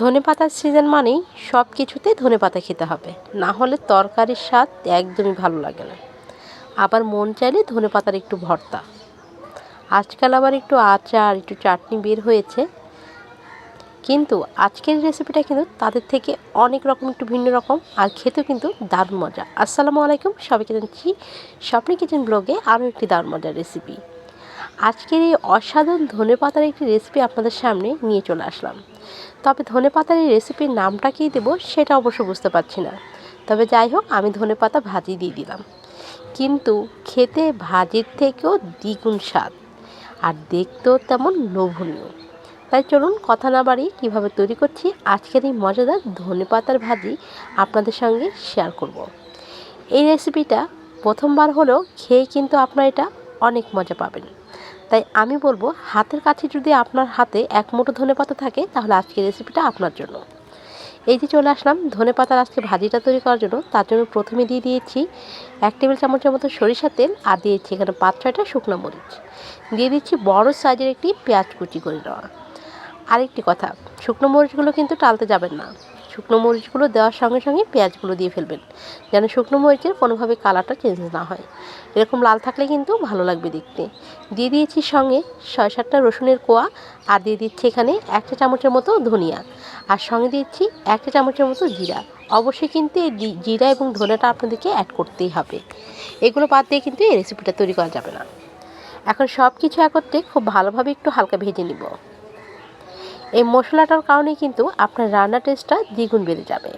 ধনে পাতার সিজন মানেই সব কিছুতেই ধনে পাতা খেতে হবে। না হলে তরকারির স্বাদ একদমই ভালো লাগে না। আবার মন চাইলে ধনে পাতার একটু ভর্তা। আজকাল আবার একটু আচার, একটু চাটনি বের হয়েছে। কিন্তু আজকের রেসিপিটা কিন্তু তাদের থেকে অনেক রকম, একটু ভিন্ন রকম। আর খেতেও কিন্তু দারুণ মজা। আসসালামু আলাইকুম, সবাইকে জানছি স্বপ্নি কিচেন ব্লগে আরও একটি দারুণ মজার রেসিপি আজকের এই অসাধারণ ধনে পাতার একটি রেসিপি আপনাদের সামনে নিয়ে চলে আসলাম। তবে ধনে পাতার এই রেসিপির নামটা কী দেবো সেটা অবশ্য বুঝতে পারছি না। তবে যাই হোক, আমি ধনে পাতা ভাজি দিয়ে দিলাম। কিন্তু খেতে ভাজির থেকেও দ্বিগুণ স্বাদ আর দেখতেও তেমন লোভনীয়। তাই চলুন কথা না বাড়িয়ে কীভাবে তৈরি করছি আজকের এই মজাদার ধনে পাতার ভাজি আপনাদের সঙ্গে শেয়ার করব। এই রেসিপিটা প্রথমবার হলেও খেয়ে কিন্তু আপনারা এটা অনেক মজা পাবেন। তাই আমি বলব, হাতের কাছে যদি আপনার হাতে এক মুঠো ধনে পাতা থাকে, তাহলে আজকের রেসিপিটা আপনার জন্য। এই যে চলে আসলাম, ধনে পাতার আজকে ভাজিটা তৈরি করার জন্য, তার জন্য প্রথমে দিয়ে দিয়েছি এক টেবিল চামচের মতো সরিষার তেল, আর দিয়েছি এখানে পাঁচ, ছয়টা শুকনো মরিচ। দিয়ে দিচ্ছি বড় সাইজের একটি পেঁয়াজ কুচি করে দেওয়া। আরেকটি কথা, শুকনো মরিচগুলো কিন্তু টালতে যাবেন না। শুকনো মরিচগুলো দেওয়ার সঙ্গে সঙ্গে পেঁয়াজগুলো দিয়ে ফেলবেন। যেন শুকনো মরিচের কোনোভাবে কালারটা চেঞ্জ না হয়। এরকম লাল থাকলে কিন্তু ভালো লাগবে দেখতে। দিয়ে দিয়েছি সঙ্গে ছয় সাতটা রসুনের কোয়া আর দিয়ে দিচ্ছি এখানে একটা চামচের মতো ধনিয়া। আর সঙ্গে দিচ্ছি একটা চামচের মতো জিরা। অবশ্যই কিন্তু এই জিরা এবং ধনেটা আপনাদেরকে অ্যাড করতেই হবে। এগুলো বাদ দিয়ে কিন্তু এই রেসিপিটা তৈরি করা যাবে না। এখন সব কিছু একত্রে খুব ভালোভাবে একটু হালকা ভেজে নিব। এই মশলাটার কারণে কিন্তু আপনার রান্নার টেস্টটা দ্বিগুণ বেড়ে যাবে।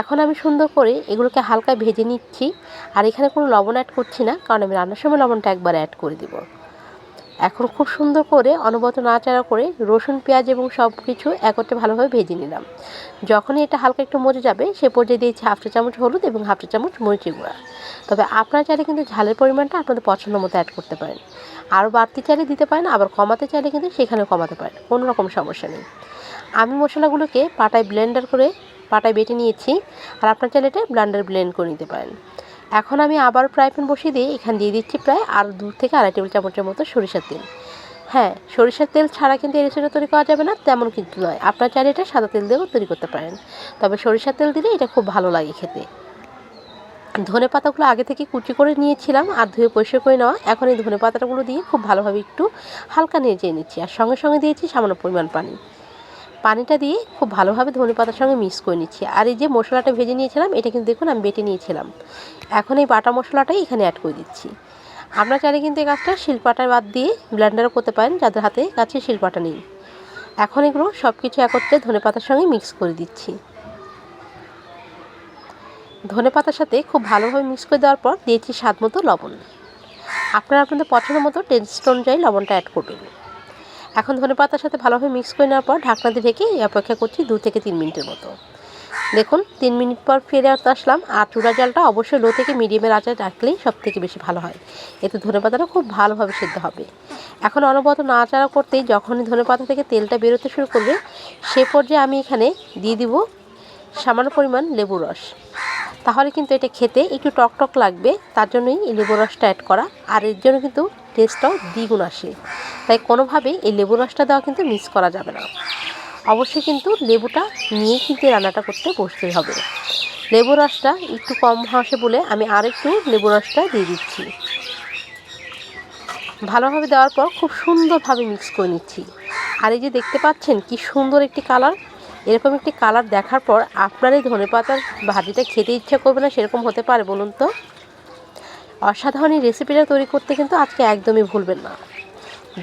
এখন আমি সুন্দর করে এগুলোকে হালকা ভেজে নিচ্ছি। আর এখানে কোনো লবণ অ্যাড করছি না, কারণ আমি রান্নার সময় লবণটা একবার অ্যাড করে দিব। এখন খুব সুন্দর করে অনবরত নাড়াচাড়া করে রসুন, পেঁয়াজ এবং সব কিছু একত্রে ভালোভাবে ভেজে নিলাম। যখনই এটা হালকা একটু মজে যাবে, সে পর্যায়ে দিয়েছি হাফ চা চামচ হলুদ এবং হাফ চা চামচ মরিচি গুঁড়া। তবে আপনারা চাইলে কিন্তু ঝালের পরিমাণটা আপনাদের পছন্দ মতো অ্যাড করতে পারেন। আরও বাড়তি চাইলে দিতে পারেন, আবার কমাতে চাইলে কিন্তু সেখানে কমাতে পারেন, কোনো রকম সমস্যা নেই। আমি মশলাগুলোকে পাটায় ব্লেন্ডার করে পাটায় বেটে নিয়েছি, আর আপনার চাইলে এটা ব্লেন্ডার ব্লেন্ড করে নিতে পারেন। এখন আমি আবার ফ্রাই প্যান বসিয়ে দিয়ে এখানে দিয়ে দিচ্ছি প্রায় আর দু থেকে আড়াই টেবিল চামচের মতো সরিষার তেল। হ্যাঁ সরিষার তেল ছাড়া কিন্তু এই রেসিপিটা তৈরি করা যাবে না, তেমন কিন্তু নয়। আপনার চাইলে এটা সাদা তেল দিয়েও তৈরি করতে পারেন। তবে সরিষার তেল দিলে এটা খুব ভালো লাগে খেতে। ধনে পাতাগুলো আগে থেকে কুচি করে নিয়েছিলাম আর ধুয়ে পরিষ্কার করে নেওয়া। এখন এই ধনে পাতাগুলো দিয়ে খুব ভালোভাবে একটু হালকা নিয়ে চেয়ে নিচ্ছি। আর সঙ্গে সঙ্গে দিয়েছি সামান্য পরিমাণ পানি। পানিটা দিয়ে খুব ভালোভাবে ধনে পাতার সঙ্গে মিক্স করে নিচ্ছি। আর এই যে মশলাটা ভেজে নিয়েছিলাম, এটা কিন্তু দেখুন আমি বেটে নিয়েছিলাম। এখন এই বাটা মশলাটাই এখানে অ্যাড করে দিচ্ছি। আপনারা চাইলে কিন্তু এই কাজটা শিলপাটার বাদ দিয়ে ব্লেন্ডারও করতে পারেন, যাদের হাতে কাছে শিলপাটা নেই। এখন এগুলো সব কিছু একত্রে ধনে পাতার সঙ্গে মিক্স করে দিচ্ছি। ধনে পাতার সাথে খুব ভালোভাবে মিক্স করে দেওয়ার পর দিয়েছি স্বাদ মতো লবণ। আপনারা আপনাদের পছন্দ মতো টেস্ট অনুযায়ী লবণটা অ্যাড করবেন। এখন ধনে পাতার সাথে ভালোভাবে মিক্স করে নেওয়ার পর ঢাকনা দিয়ে ঢেকে অপেক্ষা করছি দু থেকে তিন মিনিটের মতো। দেখুন, তিন মিনিট পর ফিরে আসলাম। আর চূড়া জালটা অবশ্যই লো থেকে মিডিয়ামের আঁচে রাখলেই সব থেকে বেশি ভালো হয়। এতে ধনে পাতাটা খুব ভালোভাবে সেদ্ধ হবে। এখন অনবরত নাড়াচাড়া করতেই যখনই ধনে পাতা থেকে তেলটা বেরোতে শুরু করবে, সে পর্যায়ে আমি এখানে দিয়ে দিব সামান্য পরিমাণ লেবু রস। তাহলে কিন্তু এটা খেতে একটু টক টক লাগবে, তার জন্যই এই লেবু রসটা অ্যাড করা। আর এর জন্য কিন্তু টেস্টটাও দ্বিগুণ আসে। তাই কোনোভাবেই এই লেবু রসটা দেওয়া কিন্তু মিস করা যাবে না। অবশ্যই কিন্তু লেবুটা নিয়ে কিন্তু রান্নাটা করতে বসতে হবে। লেবু রসটা একটু কম হাসে বলে আমি আর একটু লেবু রসটা দিয়ে দিচ্ছি। ভালোভাবে দেওয়ার পর খুব সুন্দরভাবে মিক্স করে নিচ্ছি। আর এই যে দেখতে পাচ্ছেন কি সুন্দর একটি কালার এরকম একটি কালার দেখার পর আপনার এই ধনে পাতার ভাজিটা খেতে ইচ্ছা করবে না, সেরকম হতে পারে বলুন তো? অসাধারণ এই রেসিপিটা তৈরি করতে কিন্তু আজকে একদমই ভুলবেন না।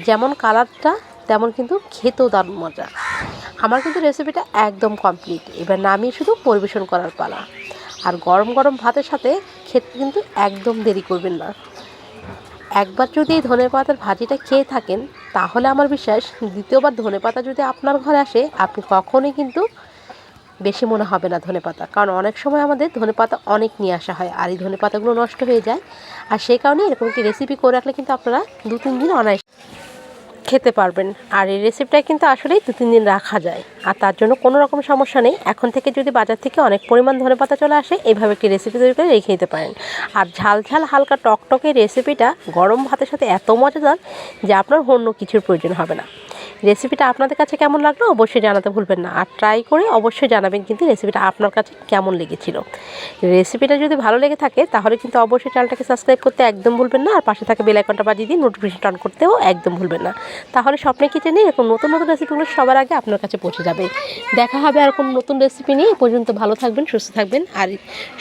যেমন কালারটা, তেমন কিন্তু খেতেও দারুণ মজা। আমার কিন্তু রেসিপিটা একদম কমপ্লিট এবার নামিয়ে শুধু পরিবেশন করার পালা। আর গরম গরম ভাতের সাথে খেতে কিন্তু একদম দেরি করবেন না। একবার যদি এই ধনে পাতার ভাজিটা খেয়ে থাকেন, তাহলে আমার বিশ্বাস দ্বিতীয়বার ধনে পাতা যদি আপনার ঘরে আসে, আপনি কখনোই কিন্তু বেশি মনে হবে না ধনে পাতা কারণ অনেক সময় আমাদের ধনে পাতা অনেক নিয়ে আসা হয় আর এই ধনে পাতাগুলো নষ্ট হয়ে যায়। আর সেই কারণে এরকম একটি রেসিপি করে রাখলে কিন্তু আপনারা দু তিন দিন অনায়াস খেতে পারবেন। আর এই রেসিপিটা কিন্তু আসলেই দু তিন দিন রাখা যায়। আর তার জন্য কোনো রকম সমস্যা নেই। এখন থেকে যদি বাজার থেকে অনেক পরিমাণ ধনে পাতা চলে আসে এইভাবে একটি রেসিপি তৈরি করে রেখে দিতে পারেন। আর ঝাল ঝাল হালকা টকটকে রেসিপিটা গরম ভাতের সাথে এত মজাদার যে আপনার অন্য কিছুর প্রয়োজন হবে না। রেসিপিটা আপনাদের কাছে কেমন লাগল অবশ্যই জানাতে ভুলবেন না। আর ট্রাই করে অবশ্যই জানাবেন কিন্তু রেসিপিটা আপনার কাছে কেমন লেগেছিল। রেসিপিটা যদি ভালো লেগে থাকে তাহলে কিন্তু অবশ্যই চ্যানেলটাকে সাবস্ক্রাইব করতে একদম ভুলবেন না আর পাশে থাকা বেল আইকনটা বাজিয়ে দিয়ে নোটিফিকেশন অন করতেও একদম ভুলবেন না। তাহলে স্বপ্নে কিচেনে এরকম নতুন নতুন রেসিপিগুলো সবার আগে আপনার কাছে পৌঁছে যাবে। দেখা হবে এরকম নতুন রেসিপি নিয়ে। পর্যন্ত ভালো থাকবেন, সুস্থ থাকবেন আর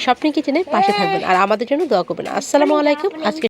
স্বপ্নে কিচেনের পাশে থাকবেন। আর আমাদের জন্য দোয়া করবেন। আসসালামু আলাইকুম। আজকে